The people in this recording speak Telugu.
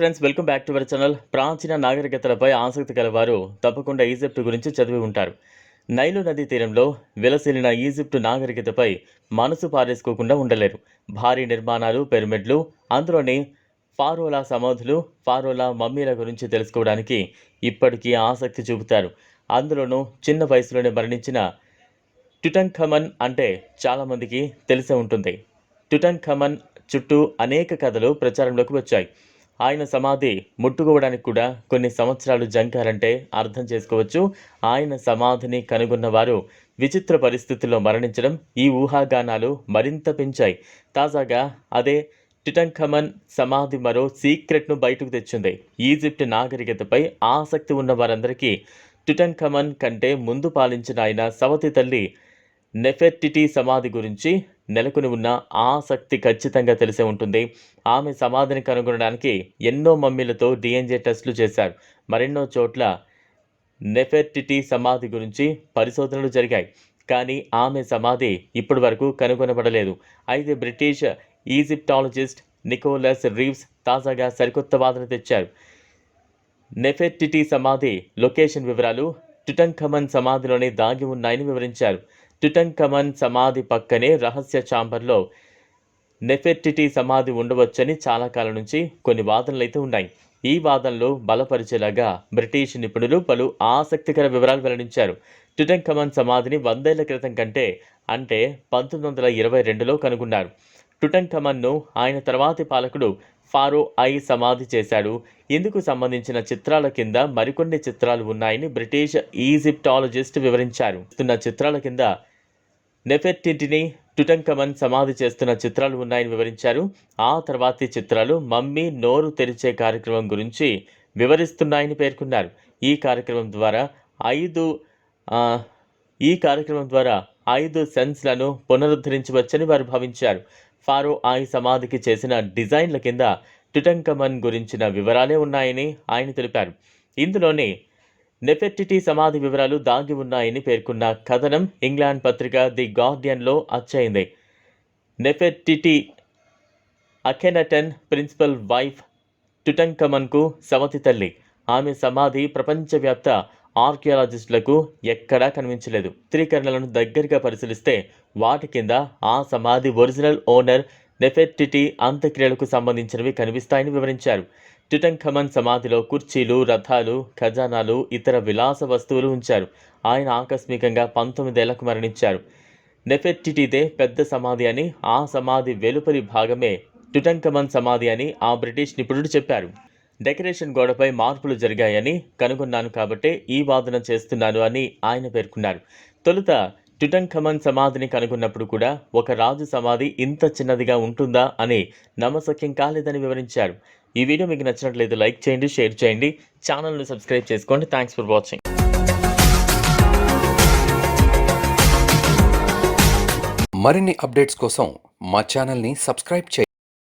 Friends welcome back to our channel ప్రాచీన నాగరికతలపై ఆసక్తి కలవారు తప్పకుండా ఈజిప్ట్ గురించి చదివి ఉంటారు. నైలు నదీ తీరంలో విలసిల్లిన ఈజిప్టు నాగరికతపై మనసు పారేసుకోకుండా ఉండలేరు. భారీ నిర్మాణాలు పిరమిడ్లు అందులోని ఫారోలా సమాధులు ఫారోలా మమ్మీల గురించి తెలుసుకోవడానికి ఇప్పటికీ ఆసక్తి చూపుతారు. అందులోనూ చిన్న వయసులోనే మరణించిన టుటంఖమన్ అంటే చాలామందికి తెలిసే ఉంటుంది. టుటంఖమన్ చుట్టూ అనేక కథలు ప్రచారంలోకి వచ్చాయి. ఆయన సమాధి ముట్టుకోవడానికి కూడా కొన్ని సంవత్సరాలు జంకారంటే అర్థం చేసుకోవచ్చు. ఆయన సమాధిని కనుగొన్న వారు విచిత్ర పరిస్థితుల్లో మరణించడం ఈ ఊహాగానాలు మరింత పెంచాయి. తాజాగా అదే టిటంఖమన్ సమాధి మరో సీక్రెట్ను బయటకు తెచ్చింది. ఈజిప్ట్ నాగరికతపై ఆసక్తి ఉన్న వారందరికీ టిటంఖమన్ కంటే ముందు పాలించిన ఆయన సవతి తల్లి నెఫెర్టిటీ సమాధి గురించి నెలకొని ఉన్న ఆసక్తి ఖచ్చితంగా తెలిసే ఉంటుంది. ఆమె సమాధిని కనుగొనడానికి ఎన్నో మమ్మీలతో డిఎన్జే టెస్టులు చేశారు. మరెన్నో చోట్ల నెఫెర్టిటీ సమాధి గురించి పరిశోధనలు జరిగాయి. కానీ ఆమె సమాధి ఇప్పటి వరకు కనుగొనబడలేదు. అయితే బ్రిటిష్ ఈజిప్టాలజిస్ట్ నికోలస్ రీవ్స్ తాజాగా సరికొత్త వాదన తెచ్చారు. నెఫెర్టిటీ సమాధి లొకేషన్ వివరాలు టుటంఖమన్ సమాధిలోనే దాగి ఉన్నాయని వివరించారు. టిటంకమన్ సమాధి పక్కనే రహస్య ఛాంబర్లో నెఫెర్టిటీ సమాధి ఉండవచ్చని చాలా కాలం నుంచి కొన్ని వాదనలు అయితే ఉన్నాయి. ఈ వాదనలు బలపరిచేలాగా బ్రిటిష్ నిపుణులు పలు ఆసక్తికర వివరాలు వెల్లడించారు. టుటంఖమన్ సమాధిని వందేళ్ళ క్రితం కంటే అంటే పంతొమ్మిది వందల ఇరవై రెండులో కనుగొన్నారు. టుటంకమన్ను ఆయన తర్వాతి పాలకుడు ఫారో ఐ సమాధి చేశాడు. ఇందుకు సంబంధించిన చిత్రాల కింద మరికొన్ని చిత్రాలు ఉన్నాయని బ్రిటిష్ ఈజిప్టాలజిస్ట్ వివరించారు. చిత్రాల కింద నెఫెర్టింటిని టుటంకమన్ సమాధి చేస్తున్న చిత్రాలు ఉన్నాయని వివరించారు. ఆ తర్వాతి చిత్రాలు మమ్మీ నోరు తెరిచే కార్యక్రమం గురించి వివరిస్తున్నాయని పేర్కొన్నారు. ఈ కార్యక్రమం ద్వారా ఐదు ఈ కార్యక్రమం ద్వారా ఐదు సెన్స్లను పునరుద్ధరించవచ్చని వారు భావించారు. ఫారో ఆయి సమాధికి చేసిన డిజైన్ల కింద టుటంకమన్ గురించిన వివరాలే ఉన్నాయని ఆయన తెలిపారు. ఇందులోనే నెఫెర్టిటీ సమాధి వివరాలు దాగి ఉన్నాయని పేర్కొన్న కథనం ఇంగ్లాండ్ పత్రిక ది గార్డియన్లో అచ్చయింది. నెఫెర్టిటీ అకెనటన్ ప్రిన్సిపల్ వైఫ్ టుటంకమన్కు సవతి తల్లి. ఆమె సమాధి ప్రపంచవ్యాప్త ఆర్కియాలజిస్టులకు ఎక్కడా కనిపించలేదు. చిత్రీకరణలను దగ్గరగా పరిశీలిస్తే వాటి కింద ఆ సమాధి ఒరిజినల్ ఓనర్ నెఫెర్టిటీ అంత్యక్రియలకు సంబంధించినవి కనిపిస్తాయని వివరించారు. టిటంఖమన్ సమాధిలో కుర్చీలు రథాలు ఖజానాలు ఇతర విలాస వస్తువులు ఉంచారు. ఆయన ఆకస్మికంగా పంతొమ్మిదేళ్ళకు మరణించారు. నెఫెర్టిటీదే పెద్ద సమాధి అని ఆ సమాధి వెలుపలి భాగమే టుటంకమన్ సమాధి అని ఆ బ్రిటిష్ నిపుణుడు చెప్పారు. డెకరేషన్ గోడపై మార్పులు జరిగాయని కనుగొన్నాను కాబట్టే ఈ వాదన చేస్తున్నాను అని ఆయన పేర్కొన్నారు. తొలుత టిటంఖమన్ సమాధిని కనుగొన్నప్పుడు కూడా ఒక రాజు సమాధి ఇంత చిన్నదిగా ఉంటుందా అని నమ్మశక్యం కాలేదని వివరించారు. ఈ వీడియో మీకు నచ్చినట్లయితే లైక్ చేయండి షేర్ చేయండి. ఛానల్ని సబ్స్క్రైబ్ చేసుకోండి. థ్యాంక్స్ ఫర్ వాచింగ్ మరిన్ని అప్డేట్స్ కోసం మా ఛానల్ని సబ్స్క్రైబ్ చేయండి.